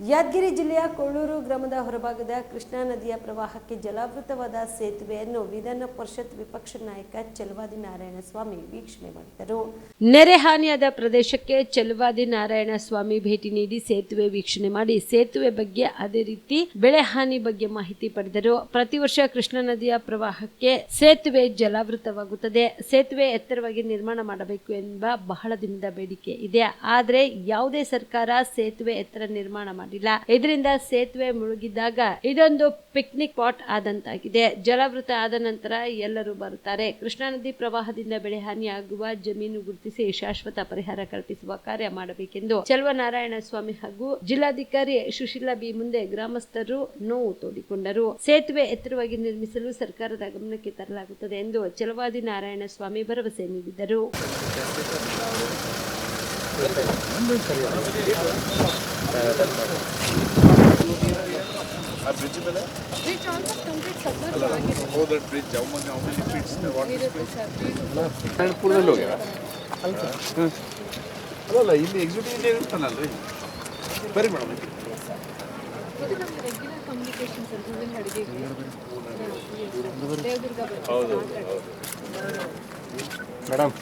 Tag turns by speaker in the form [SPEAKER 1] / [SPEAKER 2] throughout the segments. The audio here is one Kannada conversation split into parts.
[SPEAKER 1] ಯಾದಗಿರಿ ಜಿಲ್ಲೆಯ ಕೊಳ್ಳೂರು ಗ್ರಾಮದ ಹೊರಭಾಗದ ಕೃಷ್ಣಾ ನದಿಯ ಪ್ರವಾಹಕ್ಕೆ ಜಲಾವೃತವಾದ ಸೇತುವೆಯನ್ನು ವಿಧಾನ ಪರಿಷತ್ ವಿಪಕ್ಷ ನಾಯಕ ಚಲುವಾದಿ ನಾರಾಯಣ ಸ್ವಾಮಿ ವೀಕ್ಷಣೆ ಮಾಡಿದರು. ನೆರೆ ಹಾನಿಯಾದ ಪ್ರದೇಶಕ್ಕೆ ನಾರಾಯಣ ಸ್ವಾಮಿ ಭೇಟಿ ನೀಡಿ ಸೇತುವೆ ವೀಕ್ಷಣೆ ಮಾಡಿ ಸೇತುವೆ ಬಗ್ಗೆ ಅದೇ ರೀತಿ ಬೆಳೆ ಹಾನಿ ಬಗ್ಗೆ ಮಾಹಿತಿ ಪಡೆದರು. ಪ್ರತಿ ವರ್ಷ ಕೃಷ್ಣಾ ನದಿಯ ಪ್ರವಾಹಕ್ಕೆ ಸೇತುವೆ ಜಲಾವೃತವಾಗುತ್ತದೆ. ಸೇತುವೆ ಎತ್ತರವಾಗಿ ನಿರ್ಮಾಣ ಮಾಡಬೇಕು ಎಂಬ ಬಹಳ ದಿನದ ಬೇಡಿಕೆ ಇದೆ. ಆದರೆ ಯಾವುದೇ ಸರ್ಕಾರ ಸೇತುವೆ ಎತ್ತರ ನಿರ್ಮಾಣ ಮಾಡಿಲ್ಲ. ಇದರಿಂದ ಸೇತುವೆ ಮುಳುಗಿದ್ದಾಗ ಇದೊಂದು ಪಿಕ್ನಿಕ್ ಸ್ಪಾಟ್ ಆದಂತಾಗಿದೆ. ಜಲವೃತ ಆದ ನಂತರ ಎಲ್ಲರೂ ಬರುತ್ತಾರೆ. ಕೃಷ್ಣಾ ನದಿ ಪ್ರವಾಹದಿಂದ ಬೆಳೆ ಹಾನಿಯಾಗುವ ಜಮೀನು ಗುರುತಿಸಿ ಶಾಶ್ವತ ಪರಿಹಾರ ಕಲ್ಪಿಸುವ ಕಾರ್ಯ ಮಾಡಬೇಕೆಂದು ಚಲುವನಾರಾಯಣ ಸ್ವಾಮಿ ಹಾಗೂ ಜಿಲ್ಲಾಧಿಕಾರಿ ಸುಶೀಲಾ ಬಿ ಮುಂದೆ ಗ್ರಾಮಸ್ಥರು ನೋವು ತೋಡಿಕೊಂಡರು. ಸೇತುವೆ ಎತ್ತರವಾಗಿ ನಿರ್ಮಿಸಲು ಸರ್ಕಾರದ ಗಮನಕ್ಕೆ ತರಲಾಗುತ್ತದೆ ಎಂದು ಚಲವಾದಿ ನಾರಾಯಣ ಸ್ವಾಮಿ ಭರವಸೆ ನೀಡಿದರು.
[SPEAKER 2] ಆ ಬ್ರಿಡ್ಜ್ ಮೇಲೆ
[SPEAKER 3] Bridge almost ಕಂಪ್ಲೀಟ್ submerged ಆಗಿದೆ.
[SPEAKER 2] Oh that bridge how feets. ಕನ್ನಡಪುರದಲ್ಲಿ ಹೋಗ್ಯಾರ ಅಲ್ಲಲ್ಲ ಇಲ್ಲಿ ಎಕ್ಸಿಕ್ಯೂಟಿವ್ ಇರ್ತಾನಲ್ರಿ ಬರಿ ಮೇಡಮ್
[SPEAKER 3] ಹೌದು
[SPEAKER 2] ಹೌದು
[SPEAKER 4] ಮೇಡಮ್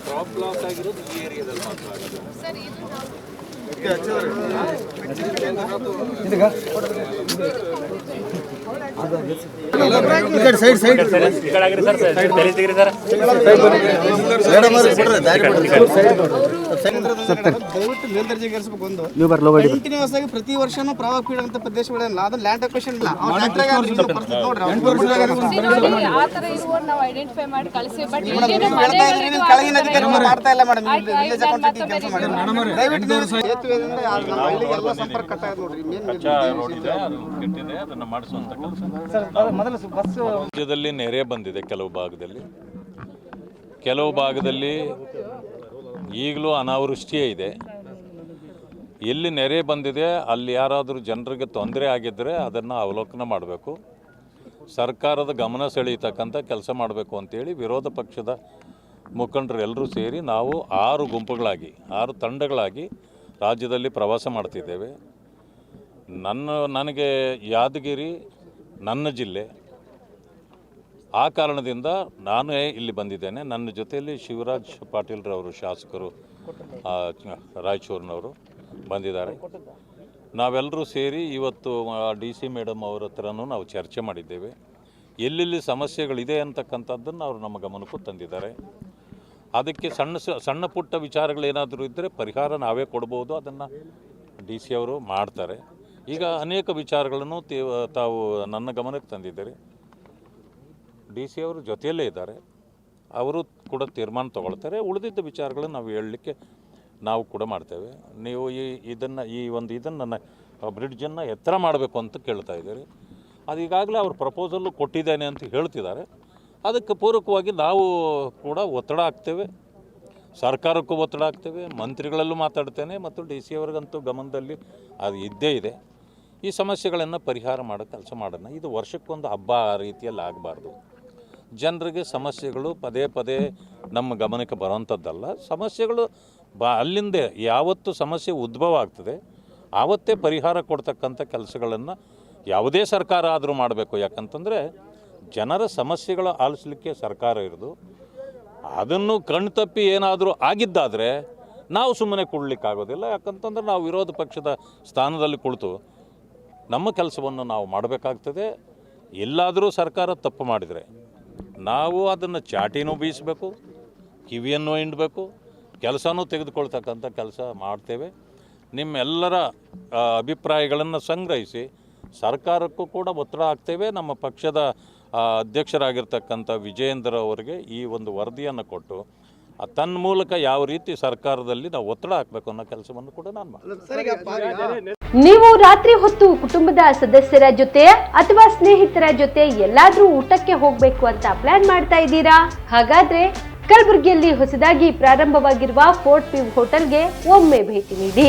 [SPEAKER 2] ಕ್ರಾಪ್ ಲಾಸ್ ಆಗಿರೋದು ಈ ಏರಿಯಾದಲ್ಲಿ ಮಾತ್ರ ಆಗೋದು
[SPEAKER 3] ಸರ್ ಇದು ನಾವು
[SPEAKER 5] ಪ್ರತಿ ವರ್ಷನೂ ಪ್ರವಾಹ ಪೀಡಂತ ಪ್ರದೇಶಗಳೇನಿಲ್ಲ ಅದನ್ನ ಲ್ಯಾಂಡ್ ಅಕ್ವೇಷನ್ ಇಲ್ಲ ನೋಡ್ರಿ ಅಧಿಕಾರಿಗಳು ಮಾಡ್ತಾ ಇಲ್ಲ ಸಂಪರ್ಕ ಕಟ್ ಆಗಿದೆ ನೋಡ್ರಿ ಮೇನ್
[SPEAKER 6] ರೋಡ್ ಇದೆ ಅದು ಕೆಟ್ಟಿದೆ ಅದನ್ನು ಮಾಡಿಸುವಂಥ ಕೆಲಸ.
[SPEAKER 5] ಮೊದಲು ಬಸ್
[SPEAKER 6] ರಾಜ್ಯದಲ್ಲಿ ನೆರೆ ಬಂದಿದೆ ಕೆಲವು ಭಾಗದಲ್ಲಿ. ಕೆಲವು ಭಾಗದಲ್ಲಿ ಈಗಲೂ ಅನಾವೃಷ್ಟಿಯೇ ಇದೆ. ಎಲ್ಲಿ ನೆರೆ ಬಂದಿದೆ ಅಲ್ಲಿ ಯಾರಾದರೂ ಜನರಿಗೆ ತೊಂದರೆ ಆಗಿದ್ದರೆ ಅದನ್ನು ಅವಲೋಕನ ಮಾಡಬೇಕು. ಸರ್ಕಾರದ ಗಮನ ಸೆಳೆಯತಕ್ಕಂಥ ಕೆಲಸ ಮಾಡಬೇಕು ಅಂತೇಳಿ ವಿರೋಧ ಪಕ್ಷದ ಮುಖಂಡರು ಎಲ್ಲರೂ ಸೇರಿ ನಾವು ಆರು ಗುಂಪುಗಳಾಗಿ ಆರು ತಂಡಗಳಾಗಿ ರಾಜ್ಯದಲ್ಲಿ ಪ್ರವಾಸ ಮಾಡ್ತಿದ್ದೇವೆ. ನನ್ನ, ನನಗೆ ಯಾದಗಿರಿ ನನ್ನ ಜಿಲ್ಲೆ. ಆ ಕಾರಣದಿಂದ ನಾನು ಇಲ್ಲಿ ಬಂದಿದ್ದೇನೆ. ನನ್ನ ಜೊತೆಯಲ್ಲಿ ಶಿವರಾಜ್ ಪಾಟೀಲ್ರವರು ಶಾಸಕರು ರಾಯಚೂರಿನವರು ಬಂದಿದ್ದಾರೆ. ನಾವೆಲ್ಲರೂ ಸೇರಿ ಇವತ್ತು ಡಿ ಸಿ ಮೇಡಮ್ ಅವರ ಹತ್ರನೂ ನಾವು ಚರ್ಚೆ ಮಾಡಿದ್ದೇವೆ. ಎಲ್ಲೆಲ್ಲಿ ಸಮಸ್ಯೆಗಳಿದೆ ಅಂತಕ್ಕಂಥದ್ದನ್ನು ಅವರು ನಮ್ಮ ಗಮನಕ್ಕೂ ತಂದಿದ್ದಾರೆ. ಅದಕ್ಕೆ ಸಣ್ಣ ಸಣ್ಣ ಪುಟ್ಟ ವಿಚಾರಗಳೇನಾದರೂ ಇದ್ದರೆ ಪರಿಹಾರ ನಾವೇ ಕೊಡ್ಬೋದು. ಅದನ್ನು ಡಿ ಸಿ ಅವರು ಮಾಡ್ತಾರೆ. ಈಗ ಅನೇಕ ವಿಚಾರಗಳನ್ನು ತೀವ್ ನನ್ನ ಗಮನಕ್ಕೆ ತಂದಿದ್ದೀರಿ. ಡಿ ಸಿ ಅವರು ಜೊತೆಯಲ್ಲೇ ಇದ್ದಾರೆ. ಅವರು ಕೂಡ ತೀರ್ಮಾನ ತಗೊಳ್ತಾರೆ. ಉಳಿದಿದ್ದ ವಿಚಾರಗಳನ್ನು ನಾವು ಹೇಳಲಿಕ್ಕೆ ನಾವು ಕೂಡ ಮಾಡ್ತೇವೆ. ನೀವು ಈ ಇದನ್ನು, ಈ ಒಂದು ಇದನ್ನು ಬ್ರಿಡ್ಜನ್ನು ಎತ್ತರ ಮಾಡಬೇಕು ಅಂತ ಕೇಳ್ತಾ ಇದ್ದೀರಿ. ಅದು ಈಗಾಗಲೇ ಅವ್ರ ಪ್ರಪೋಸಲ್ಲು ಕೊಟ್ಟಿದ್ದೇನೆ ಅಂತ ಹೇಳ್ತಿದ್ದಾರೆ. ಅದಕ್ಕೆ ಪೂರಕವಾಗಿ ನಾವು ಕೂಡ ಒತ್ತಡ ಹಾಕ್ತೇವೆ. ಸರ್ಕಾರಕ್ಕೂ ಒತ್ತಡ ಹಾಕ್ತೇವೆ. ಮಂತ್ರಿಗಳಲ್ಲೂ ಮಾತಾಡ್ತೇನೆ. ಮತ್ತು ಡಿ ಸಿ ಅವ್ರಿಗಂತೂ ಗಮನದಲ್ಲಿ ಅದು ಇದ್ದೇ ಇದೆ. ಈ ಸಮಸ್ಯೆಗಳನ್ನು ಪರಿಹಾರ ಮಾಡೋ ಕೆಲಸ ಮಾಡೋಣ. ಇದು ವರ್ಷಕ್ಕೊಂದು ಹಬ್ಬ ಆ ರೀತಿಯಲ್ಲಿ ಆಗಬಾರ್ದು. ಜನರಿಗೆ ಸಮಸ್ಯೆಗಳು ಪದೇ ಪದೇ ನಮ್ಮ ಗಮನಕ್ಕೆ ಬರೋವಂಥದ್ದಲ್ಲ ಸಮಸ್ಯೆಗಳು ಬ ಅಲ್ಲಿಂದ ಯಾವತ್ತು ಸಮಸ್ಯೆ ಉದ್ಭವ ಆಗ್ತದೆ. ಆವತ್ತೇ ಪರಿಹಾರ ಕೊಡ್ತಕ್ಕಂಥ ಕೆಲಸಗಳನ್ನು ಯಾವುದೇ ಸರ್ಕಾರ ಆದರೂ ಮಾಡಬೇಕು. ಯಾಕಂತಂದರೆ ಜನರ ಸಮಸ್ಯೆಗಳು ಆಲಿಸ್ಲಿಕ್ಕೆ ಸರ್ಕಾರ ಇರೋದು. ಅದನ್ನು ಕಣ್ತಪ್ಪಿ ಏನಾದರೂ ಆಗಿದ್ದಾದರೆ ನಾವು ಸುಮ್ಮನೆ ಕೊಡಲಿಕ್ಕಾಗೋದಿಲ್ಲ ಯಾಕಂತಂದ್ರೆ ನಾವು ವಿರೋಧ ಪಕ್ಷದ ಸ್ಥಾನದಲ್ಲಿ ಕುಳಿತು ನಮ್ಮ ಕೆಲಸವನ್ನು ನಾವು ಮಾಡಬೇಕಾಗ್ತದೆ. ಎಲ್ಲಾದರೂ ಸರ್ಕಾರ ತಪ್ಪು ಮಾಡಿದರೆ ನಾವು ಅದನ್ನು ಚಾಟಿನೂ ಬೀಸಬೇಕು, ಕಿವಿಯನ್ನು ಹಿಂಡಬೇಕು, ಕೆಲಸನೂ ತೆಗೆದುಕೊಳ್ತಕ್ಕಂಥ ಕೆಲಸ ಮಾಡ್ತೇವೆ. ನಿಮ್ಮೆಲ್ಲರ ಅಭಿಪ್ರಾಯಗಳನ್ನು ಸಂಗ್ರಹಿಸಿ ಸರ್ಕಾರಕ್ಕೂ ಕೂಡ ಒತ್ತಡ ಹಾಕ್ತೇವೆ. ನಮ್ಮ ಪಕ್ಷದ ಅಧ್ಯಕ್ಷರಾಗಿರ್ತಕ್ಕಂಥ ವಿಜಯೇಂದ್ರ ಅವರಿಗೆ ಈ ಒಂದು ವರದಿಯನ್ನು ಕೊಟ್ಟು ತನ್ನ ಮೂಲಕ ಯಾವ ರೀತಿ ಸರ್ಕಾರದಲ್ಲಿ ನಾವು ಒತ್ತಡ ಹಾಕಬೇಕು ಅನ್ನೋ ಕೆಲಸವನ್ನು ಕೂಡ ನಾನು ಮಾಡ್ತೀನಿ.
[SPEAKER 1] ನೀವು ರಾತ್ರಿ ಹೊತ್ತು ಕುಟುಂಬದ ಸದಸ್ಯರ ಜೊತೆ ಅಥವಾ ಸ್ನೇಹಿತರ ಜೊತೆ ಎಲ್ಲಾದ್ರೂ ಊಟಕ್ಕೆ ಹೋಗ್ಬೇಕು ಅಂತ ಪ್ಲಾನ್ ಮಾಡ್ತಾ ಇದ್ದೀರಾ? ಹಾಗಾದ್ರೆ ಕಲಬುರಗಿಯಲ್ಲಿ ಹೊಸದಾಗಿ ಪ್ರಾರಂಭವಾಗಿರುವ ಫೋರ್ಟ್ ವ್ಯೂ ಹೋಟೆಲ್ಗೆ ಒಮ್ಮೆ ಭೇಟಿ ನೀಡಿ.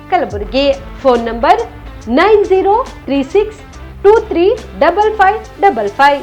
[SPEAKER 1] Kalaburagi phone number nine zero three six two three double five double five